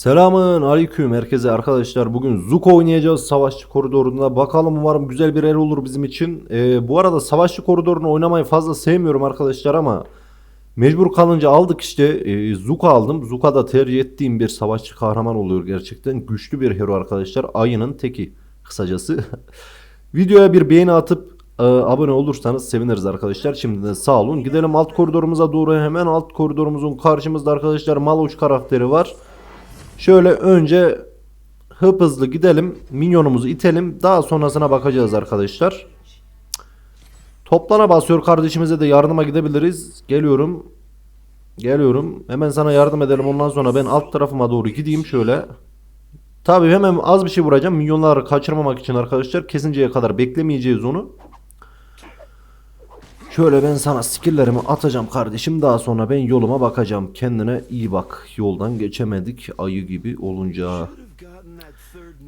Selamın aleyküm herkese arkadaşlar. Bugün Zuko oynayacağız Savaşçı Koridoru'nda. Bakalım umarım güzel bir el olur bizim için. Ee, bu arada Savaşçı Koridoru'nu oynamayı fazla sevmiyorum arkadaşlar ama mecbur kalınca aldık işte. Ee, Zuko aldım. Zuko da tercih ettiğim bir savaşçı kahraman oluyor gerçekten. Güçlü bir hero arkadaşlar. Ayının teki kısacası. Videoya bir beğeni atıp e, abone olursanız seviniriz arkadaşlar. Şimdiden sağ olun. Gidelim alt koridorumuza doğru. Hemen alt koridorumuzun karşımızda arkadaşlar Maloş karakteri var. Şöyle önce hıp hızlı gidelim. Minyonumuzu itelim. Daha sonrasına bakacağız arkadaşlar. Toplana basıyor kardeşimize de yardıma gidebiliriz. Geliyorum. Geliyorum. Hemen sana yardım edelim. Ondan sonra ben alt tarafıma doğru gideyim şöyle. Tabii hemen az bir şey vuracağım. Minyonları kaçırmamak için arkadaşlar. Kesinceye kadar beklemeyeceğiz onu. Şöyle ben sana skilllerimi atacağım kardeşim. Daha sonra ben yoluma bakacağım. Kendine iyi bak. Yoldan geçemedik ayı gibi olunca.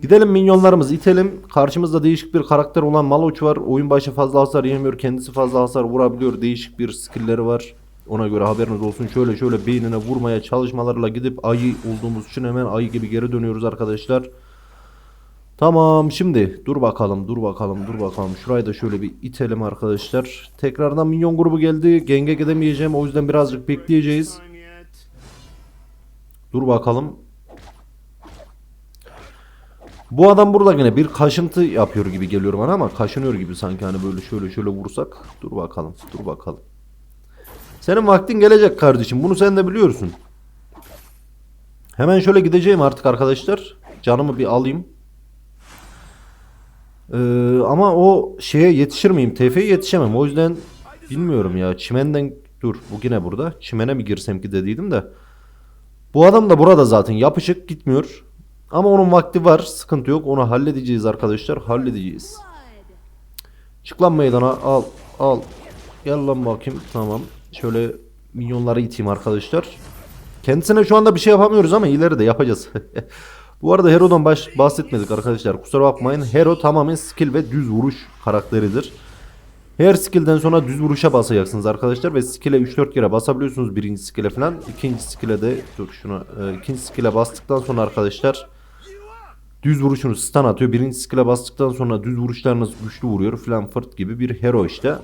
Gidelim minyonlarımızı itelim. Karşımızda değişik bir karakter olan Maloç var. Oyun başı fazla hasar yemiyor. Kendisi fazla hasar vurabiliyor. Değişik bir skillleri var. Ona göre haberiniz olsun. Şöyle şöyle beynine vurmaya çalışmalarla gidip ayı olduğumuz için hemen ayı gibi geri dönüyoruz arkadaşlar. Tamam şimdi dur bakalım dur bakalım dur bakalım. Şurayı da şöyle bir itelim arkadaşlar. Tekrardan minyon grubu geldi. Genge gidemeyeceğim o yüzden birazcık bekleyeceğiz. Dur bakalım. Bu adam burada yine bir kaşıntı yapıyor gibi geliyor bana ama kaşınıyor gibi sanki hani böyle şöyle şöyle vursak. Dur bakalım dur bakalım. Senin vaktin gelecek kardeşim bunu sen de biliyorsun. Hemen şöyle gideceğim artık arkadaşlar. Canımı bir alayım. Ee, ama o şeye yetişir miyim? TF'ye yetişemem. O yüzden bilmiyorum ya. Çimenden dur. Bu yine burada. Çimene mi girsem ki dediydim de. Bu adam da burada zaten. Yapışık gitmiyor. Ama onun vakti var. Sıkıntı yok. Onu halledeceğiz arkadaşlar. Halledeceğiz. Çık lan meydana. Al. Al. Gel lan bakayım. Tamam. Şöyle minyonları iteyim arkadaşlar. Kendisine şu anda bir şey yapamıyoruz ama ileride yapacağız. Bu arada Hero'dan baş, bahsetmedik arkadaşlar. Kusura bakmayın. Hero tamamen skill ve düz vuruş karakteridir. Her skill'den sonra düz vuruşa basacaksınız arkadaşlar ve skill'e 3-4 kere basabiliyorsunuz birinci skill'e falan. İkinci skill'e de dur şuna e, ikinci skill'e bastıktan sonra arkadaşlar düz vuruşunu stun atıyor. Birinci skill'e bastıktan sonra düz vuruşlarınız güçlü vuruyor falan fırt gibi bir hero işte.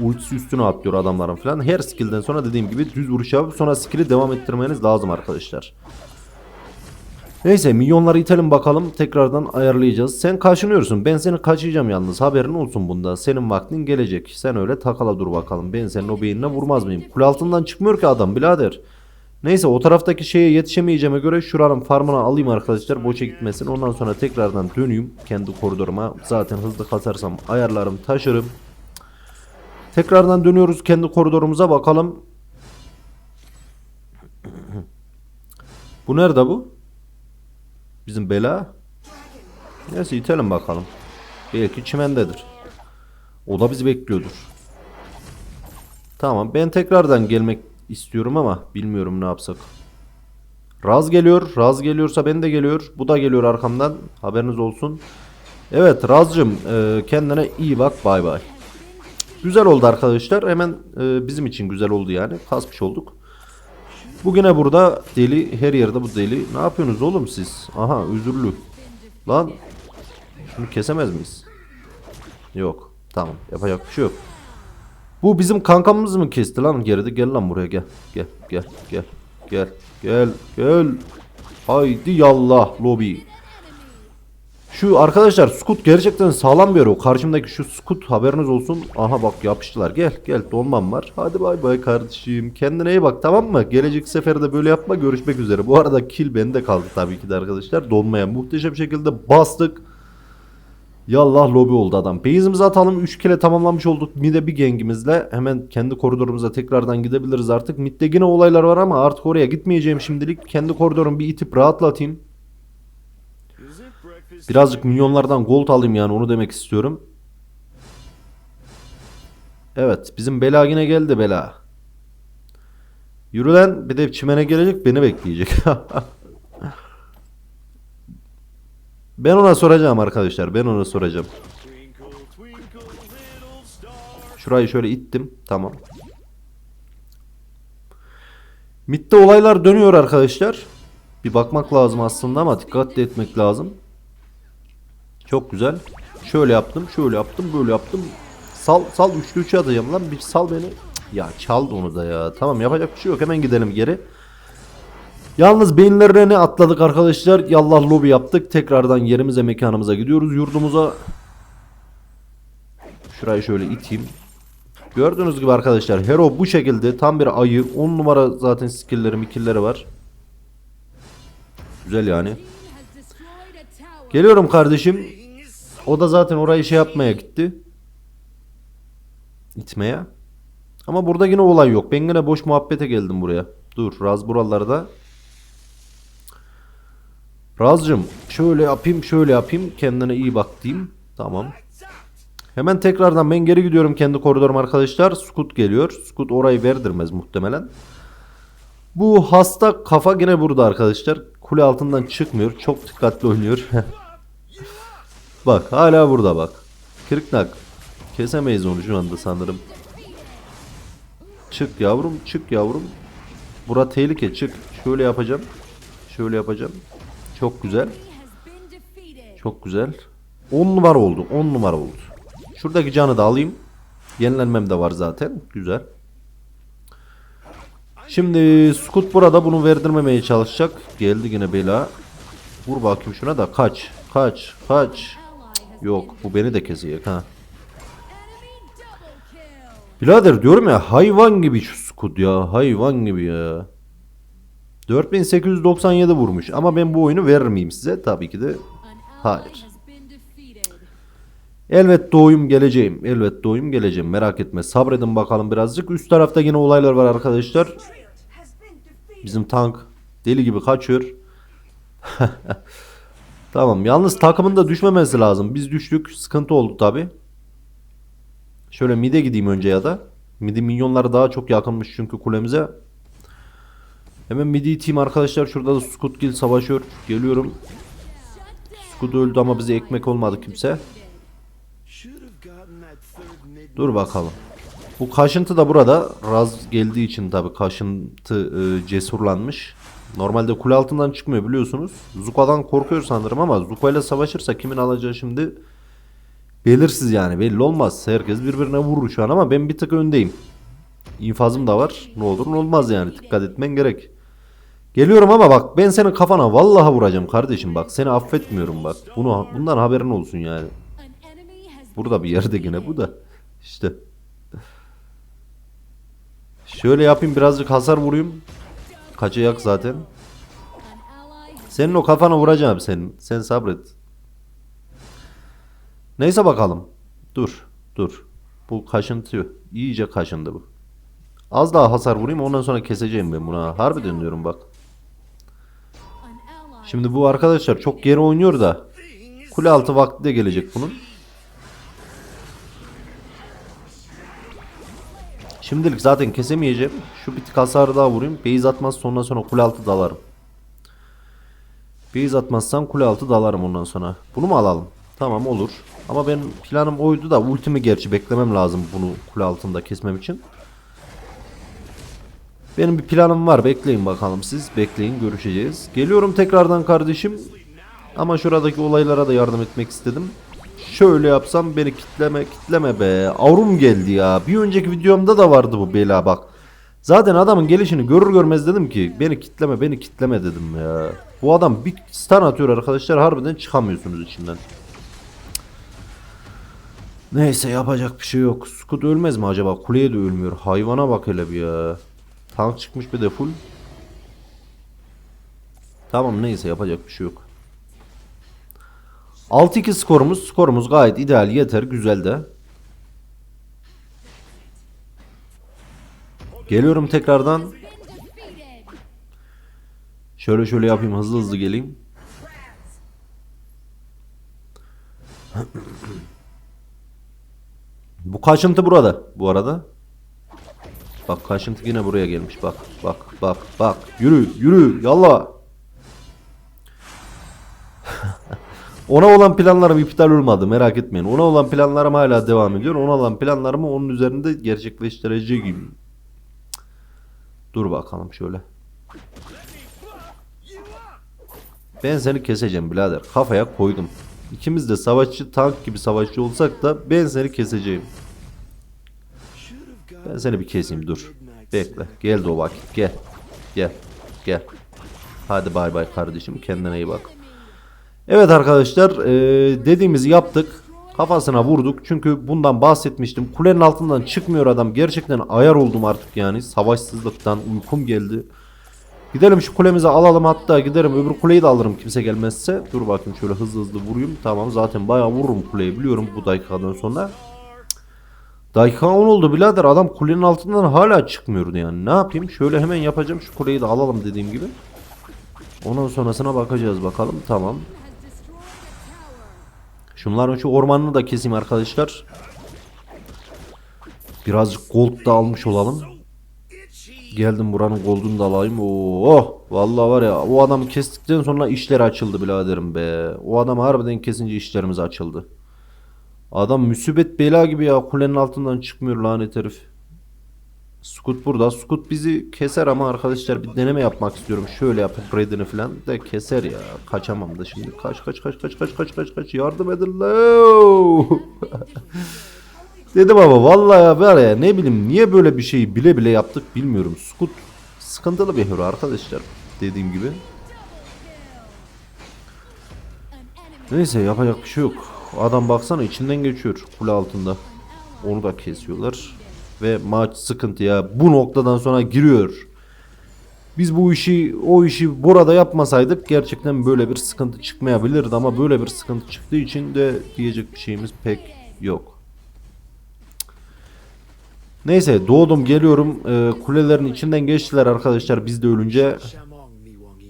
Ultisi üstüne atlıyor adamların falan. Her skill'den sonra dediğim gibi düz vuruş yapıp sonra skill'i devam ettirmeniz lazım arkadaşlar. Neyse milyonları itelim bakalım tekrardan ayarlayacağız. Sen kaşınıyorsun ben seni kaçıracağım yalnız haberin olsun bunda. Senin vaktin gelecek. Sen öyle takala dur bakalım. Ben senin o beynine vurmaz mıyım? Kul altından çıkmıyor ki adam birader. Neyse o taraftaki şeye yetişemeyeceğime göre şuranın farmını alayım arkadaşlar boşa gitmesin. Ondan sonra tekrardan döneyim kendi koridoruma. Zaten hızlı kasarsam ayarlarım taşırım. Tekrardan dönüyoruz kendi koridorumuza bakalım. Bu nerede bu? Bizim bela. Neyse itelim bakalım. Belki çimendedir. O da bizi bekliyordur. Tamam ben tekrardan gelmek istiyorum ama bilmiyorum ne yapsak. Raz geliyor. Raz geliyorsa ben de geliyor. Bu da geliyor arkamdan. Haberiniz olsun. Evet Razcım e, kendine iyi bak bay bay. Güzel oldu arkadaşlar. Hemen e, bizim için güzel oldu yani. Kasmış olduk. Bugüne burada deli her yerde bu deli. Ne yapıyorsunuz oğlum siz? Aha özürlü. Lan şunu kesemez miyiz? Yok. Tamam yapacak bir şey yok. Bu bizim kankamız mı kesti lan geride? Gel lan buraya gel. Gel gel gel. Gel gel gel. Haydi yallah lobi. Şu arkadaşlar Scoot gerçekten sağlam bir hero. Karşımdaki şu Scoot haberiniz olsun. Aha bak yapıştılar. Gel gel dolmam var. Hadi bay bay kardeşim. Kendine iyi bak tamam mı? Gelecek seferde de böyle yapma. Görüşmek üzere. Bu arada kill bende kaldı tabii ki de arkadaşlar. Dolmaya muhteşem şekilde bastık. Yallah lobi oldu adam. Base'imizi atalım. 3 kere tamamlamış olduk. Mid'e bir gengimizle. Hemen kendi koridorumuza tekrardan gidebiliriz artık. Mid'de yine olaylar var ama artık oraya gitmeyeceğim şimdilik. Kendi koridorumu bir itip rahatlatayım. Birazcık milyonlardan gold alayım yani onu demek istiyorum. Evet bizim bela yine geldi bela. Yürü lan bir de çimene gelecek beni bekleyecek. ben ona soracağım arkadaşlar ben ona soracağım. Şurayı şöyle ittim tamam. Mid'de olaylar dönüyor arkadaşlar. Bir bakmak lazım aslında ama dikkatli etmek lazım. Çok güzel. Şöyle yaptım, şöyle yaptım, böyle yaptım. Sal, sal üçlü üçe atacağım lan. Bir sal beni. Ya çaldı onu da ya. Tamam yapacak bir şey yok. Hemen gidelim geri. Yalnız beyinlerine atladık arkadaşlar. Yallah lobi yaptık. Tekrardan yerimize mekanımıza gidiyoruz. Yurdumuza. Şurayı şöyle iteyim. Gördüğünüz gibi arkadaşlar Hero bu şekilde tam bir ayı 10 numara zaten skill'leri mikilleri var. Güzel yani. Geliyorum kardeşim. O da zaten orayı şey yapmaya gitti. İtmeye. Ama burada yine olay yok. Ben yine boş muhabbete geldim buraya. Dur Raz buralarda. Razcım şöyle yapayım şöyle yapayım. Kendine iyi bak diyeyim. Tamam. Hemen tekrardan ben geri gidiyorum kendi koridorum arkadaşlar. Scoot geliyor. Scoot orayı verdirmez muhtemelen. Bu hasta kafa yine burada arkadaşlar. Kule altından çıkmıyor. Çok dikkatli oynuyor. bak hala burada bak. Kırıknak. Kesemeyiz onu şu anda sanırım. Çık yavrum çık yavrum. Bura tehlike çık. Şöyle yapacağım. Şöyle yapacağım. Çok güzel. Çok güzel. 10 numara oldu. 10 numara oldu. Şuradaki canı da alayım. Yenilenmem de var zaten. Güzel. Şimdi Scoot burada bunu verdirmemeye çalışacak. Geldi yine bela. Vur bakayım şuna da kaç. Kaç. Kaç. Yok bu beni de kesecek ha. Birader diyorum ya hayvan gibi şu Scoot ya. Hayvan gibi ya. 4897 vurmuş ama ben bu oyunu verir size? Tabii ki de hayır. Elbet doğuyum geleceğim. Elbet doğuyum geleceğim. Merak etme. Sabredin bakalım birazcık. Üst tarafta yine olaylar var arkadaşlar. Bizim tank deli gibi kaçıyor. tamam. Yalnız takımın da düşmemesi lazım. Biz düştük. Sıkıntı oldu tabi. Şöyle mide gideyim önce ya da. Midi minyonları daha çok yakınmış çünkü kulemize. Hemen midi team arkadaşlar. Şurada da Scootgill savaşıyor. Geliyorum. Scoot öldü ama bize ekmek olmadı kimse. Dur bakalım. Bu kaşıntı da burada. Raz geldiği için tabi kaşıntı e, cesurlanmış. Normalde kule altından çıkmıyor biliyorsunuz. Zuka'dan korkuyor sanırım ama Zuka ile savaşırsa kimin alacağı şimdi belirsiz yani belli olmaz. Herkes birbirine vurur şu an ama ben bir tık öndeyim. İnfazım da var. Ne olur ne olmaz yani dikkat etmen gerek. Geliyorum ama bak ben senin kafana vallahi vuracağım kardeşim bak seni affetmiyorum bak. Bunu bundan haberin olsun yani. Burada bir yerde yine bu da. İşte. Şöyle yapayım birazcık hasar vurayım. Kaçacak zaten. Senin o kafana vuracağım senin. Sen sabret. Neyse bakalım. Dur. Dur. Bu kaşıntı. İyice kaşındı bu. Az daha hasar vurayım ondan sonra keseceğim ben buna. Harbiden diyorum bak. Şimdi bu arkadaşlar çok geri oynuyor da. Kule altı vakti de gelecek bunun. Şimdilik zaten kesemeyeceğim. Şu bir tık hasarı daha vurayım. Beyz atmaz sonra sonra kule altı dalarım. Beyz atmazsam kule altı dalarım ondan sonra. Bunu mu alalım? Tamam olur. Ama ben planım oydu da ultimi gerçi beklemem lazım bunu kule altında kesmem için. Benim bir planım var. Bekleyin bakalım siz. Bekleyin görüşeceğiz. Geliyorum tekrardan kardeşim. Ama şuradaki olaylara da yardım etmek istedim. Şöyle yapsam beni kitleme kitleme be. Avrum geldi ya. Bir önceki videomda da vardı bu bela bak. Zaten adamın gelişini görür görmez dedim ki beni kitleme beni kitleme dedim ya. Bu adam bir stun atıyor arkadaşlar harbiden çıkamıyorsunuz içinden. Neyse yapacak bir şey yok. Scoot ölmez mi acaba? Kuleye de ölmüyor. Hayvana bak hele bir ya. Tank çıkmış bir de full. Tamam neyse yapacak bir şey yok. 6-2 skorumuz. Skorumuz gayet ideal, yeter, güzel de. Geliyorum tekrardan. Şöyle şöyle yapayım, hızlı hızlı geleyim. Bu kaşıntı burada bu arada. Bak kaşıntı yine buraya gelmiş. Bak bak bak bak. Yürü yürü yallah. Ona olan planlarım iptal olmadı merak etmeyin. Ona olan planlarım hala devam ediyor. Ona olan planlarımı onun üzerinde gerçekleştireceğim. Dur bakalım şöyle. Ben seni keseceğim birader. Kafaya koydum. İkimiz de savaşçı tank gibi savaşçı olsak da ben seni keseceğim. Ben seni bir keseyim dur. Bekle. Geldi o vakit. Gel. Gel. Gel. Hadi bay bay kardeşim. Kendine iyi bak. Evet arkadaşlar eee, dediğimizi yaptık. Kafasına vurduk. Çünkü bundan bahsetmiştim. Kulenin altından çıkmıyor adam. Gerçekten ayar oldum artık yani. Savaşsızlıktan uykum geldi. Gidelim şu kulemizi alalım hatta giderim öbür kuleyi de alırım kimse gelmezse. Dur bakayım şöyle hızlı hızlı vurayım. Tamam zaten bayağı vururum kuleyi biliyorum bu dakikadan sonra. Dakika 10 oldu birader adam kulenin altından hala çıkmıyordu yani. Ne yapayım? Şöyle hemen yapacağım şu kuleyi de alalım dediğim gibi. Ondan sonrasına bakacağız bakalım. Tamam. Şunların şu ormanını da keseyim arkadaşlar. Birazcık gold da almış olalım. Geldim buranın gold'unu da alayım. Oo, vallahi var ya o adamı kestikten sonra işler açıldı biraderim be. O adam harbiden kesince işlerimiz açıldı. Adam müsibet bela gibi ya kulenin altından çıkmıyor lanet herif. Scoot burada. Scoot bizi keser ama arkadaşlar bir deneme yapmak istiyorum. Şöyle yapıp redini falan da keser ya. Kaçamam da şimdi. Kaç kaç kaç kaç kaç kaç kaç kaç yardım edin la. Dedim ama vallahi var ya ne bileyim niye böyle bir şeyi bile bile yaptık bilmiyorum. Scoot sıkıntılı bir hero arkadaşlar dediğim gibi. Neyse yapacak bir şey yok. Adam baksana içinden geçiyor kule altında. Onu da kesiyorlar. Ve maç sıkıntı ya. Bu noktadan sonra giriyor. Biz bu işi o işi burada yapmasaydık gerçekten böyle bir sıkıntı çıkmayabilirdi ama böyle bir sıkıntı çıktığı için de diyecek bir şeyimiz pek yok. Neyse doğdum geliyorum. Ee, kulelerin içinden geçtiler arkadaşlar biz de ölünce.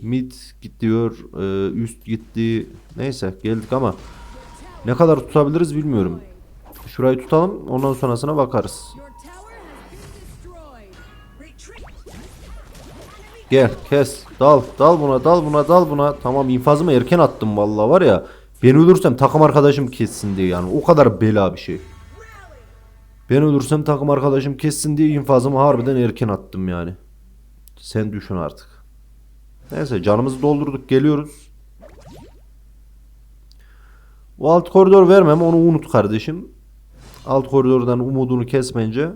Mid gidiyor. ee, üst gitti. Neyse geldik ama ne kadar tutabiliriz bilmiyorum. Şurayı tutalım ondan sonrasına bakarız. Gel kes dal dal buna dal buna dal buna. Tamam infazımı erken attım vallahi var ya. Ben ölürsem takım arkadaşım kessin diye yani o kadar bela bir şey. Ben ölürsem takım arkadaşım kessin diye infazımı harbiden erken attım yani. Sen düşün artık. Neyse canımızı doldurduk geliyoruz. O alt koridor vermem onu unut kardeşim. Alt koridordan umudunu kesmence.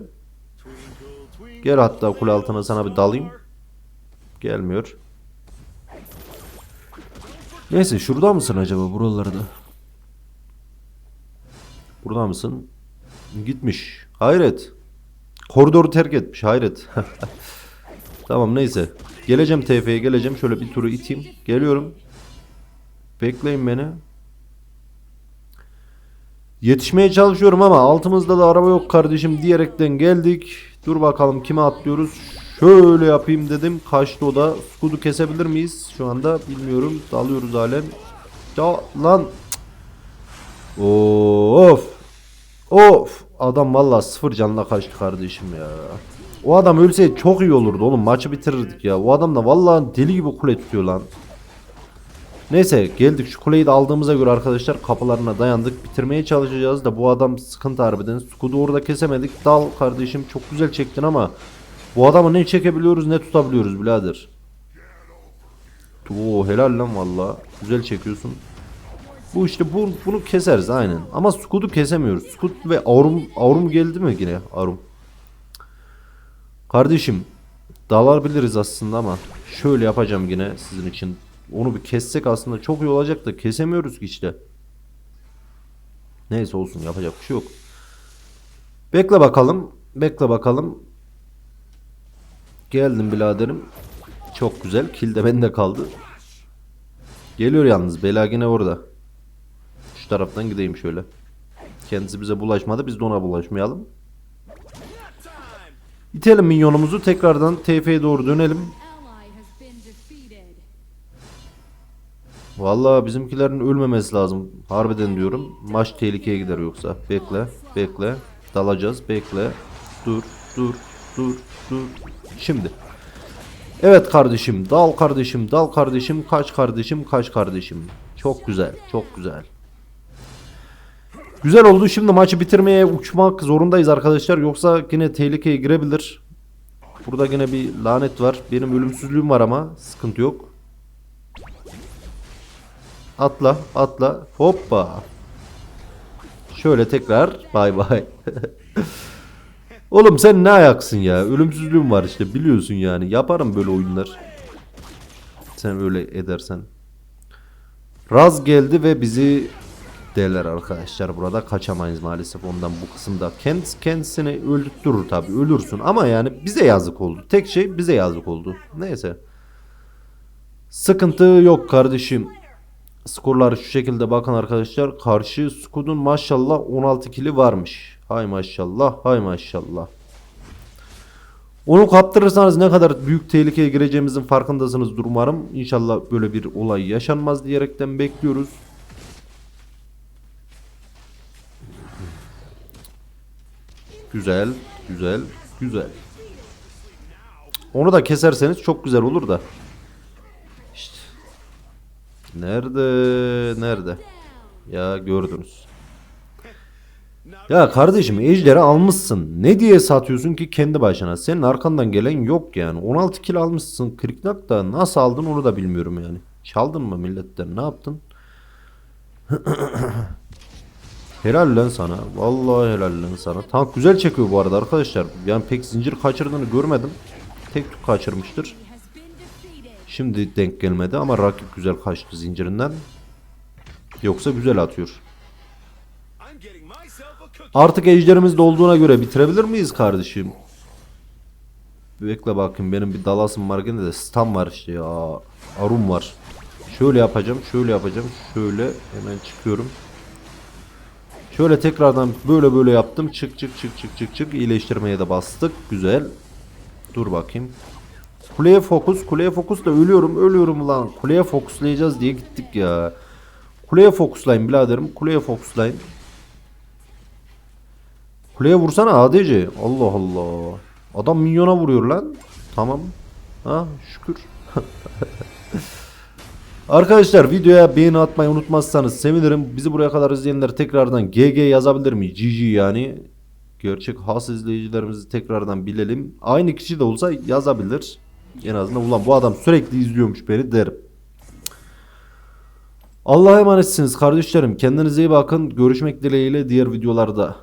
Gel hatta kule altına sana bir dalayım. Gelmiyor. Neyse şurada mısın acaba buralarda? Burada mısın? Gitmiş. Hayret. Koridoru terk etmiş. Hayret. tamam neyse. Geleceğim TF'ye geleceğim. Şöyle bir turu iteyim. Geliyorum. Bekleyin beni. Yetişmeye çalışıyorum ama altımızda da araba yok kardeşim diyerekten geldik. Dur bakalım kime atlıyoruz. Şöyle yapayım dedim. Kaçtı o da. Skudu kesebilir miyiz? Şu anda bilmiyorum. Dalıyoruz halen. Ya lan. Of. Of. Adam valla sıfır canla kaçtı kardeşim ya. O adam ölseydi çok iyi olurdu oğlum. Maçı bitirirdik ya. O adam da valla deli gibi kule tutuyor lan. Neyse geldik şu kuleyi de aldığımıza göre arkadaşlar kapılarına dayandık. Bitirmeye çalışacağız da bu adam sıkıntı harbiden. Skudu orada kesemedik. Dal kardeşim çok güzel çektin ama bu adamı ne çekebiliyoruz ne tutabiliyoruz birader. Oo helal lan valla. Güzel çekiyorsun. Bu işte bu, bunu keseriz aynen. Ama Skud'u kesemiyoruz. Skud ve Aurum, Aurum geldi mi yine? Aurum. Kardeşim dalabiliriz aslında ama şöyle yapacağım yine sizin için. Onu bir kessek aslında çok iyi olacak da kesemiyoruz ki işte. Neyse olsun yapacak bir şey yok. Bekle bakalım. Bekle bakalım. Geldim biraderim. Çok güzel. Kill de bende kaldı. Geliyor yalnız. Bela yine orada. Şu taraftan gideyim şöyle. Kendisi bize bulaşmadı. Biz de ona bulaşmayalım. İtelim minyonumuzu. Tekrardan TF'ye doğru dönelim. Vallahi bizimkilerin ölmemesi lazım. Harbiden diyorum. Maç tehlikeye gider yoksa. Bekle, bekle. Dalacağız, bekle. Dur, dur, dur, dur. Şimdi. Evet kardeşim, dal kardeşim, dal kardeşim, kaç kardeşim, kaç kardeşim. Çok güzel, çok güzel. Güzel oldu. Şimdi maçı bitirmeye uçmak zorundayız arkadaşlar. Yoksa yine tehlikeye girebilir. Burada yine bir lanet var. Benim ölümsüzlüğüm var ama sıkıntı yok. Atla atla. Hoppa. Şöyle tekrar bay bay. Oğlum sen ne ayaksın ya? Ölümsüzlüğüm var işte biliyorsun yani. Yaparım böyle oyunlar. Sen öyle edersen. Raz geldi ve bizi derler arkadaşlar burada kaçamayız maalesef ondan bu kısımda. Kendisi kendisini öldürtürür tabi ölürsün ama yani bize yazık oldu. Tek şey bize yazık oldu. Neyse. Sıkıntı yok kardeşim. Skorlar şu şekilde bakın arkadaşlar. Karşı Skud'un maşallah 16 kili varmış. Hay maşallah hay maşallah. Onu kaptırırsanız ne kadar büyük tehlikeye gireceğimizin farkındasınızdır umarım. İnşallah böyle bir olay yaşanmaz diyerekten bekliyoruz. Güzel, güzel, güzel. Onu da keserseniz çok güzel olur da. İşte. Nerede, nerede? Ya gördünüz. Ya kardeşim ejderi almışsın. Ne diye satıyorsun ki kendi başına? Senin arkandan gelen yok yani. 16 kilo almışsın. Kriknak da nasıl aldın onu da bilmiyorum yani. Çaldın mı milletten? Ne yaptın? helal lan sana. Vallahi helal lan sana. Tank güzel çekiyor bu arada arkadaşlar. Yani pek zincir kaçırdığını görmedim. Tek tük kaçırmıştır. Şimdi denk gelmedi ama rakip güzel kaçtı zincirinden. Yoksa güzel atıyor. Artık ejderimiz de olduğuna göre bitirebilir miyiz kardeşim? Bekle bakayım benim bir dalasım var gene de stun var işte ya. Arum var. Şöyle yapacağım, şöyle yapacağım. Şöyle hemen çıkıyorum. Şöyle tekrardan böyle böyle yaptım. Çık çık çık çık çık çık. İyileştirmeye de bastık. Güzel. Dur bakayım. Kuleye fokus. Kuleye fokus da ölüyorum. Ölüyorum lan. Kuleye fokuslayacağız diye gittik ya. Kuleye fokuslayın biraderim. Kuleye fokuslayın. Kuleye vursana ADC. Allah Allah. Adam minyona vuruyor lan. Tamam. Ha şükür. Arkadaşlar videoya beğeni atmayı unutmazsanız sevinirim. Bizi buraya kadar izleyenler tekrardan GG yazabilir mi? GG yani. Gerçek has izleyicilerimizi tekrardan bilelim. Aynı kişi de olsa yazabilir. En azından ulan bu adam sürekli izliyormuş beni derim. Allah'a emanetsiniz kardeşlerim. Kendinize iyi bakın. Görüşmek dileğiyle diğer videolarda.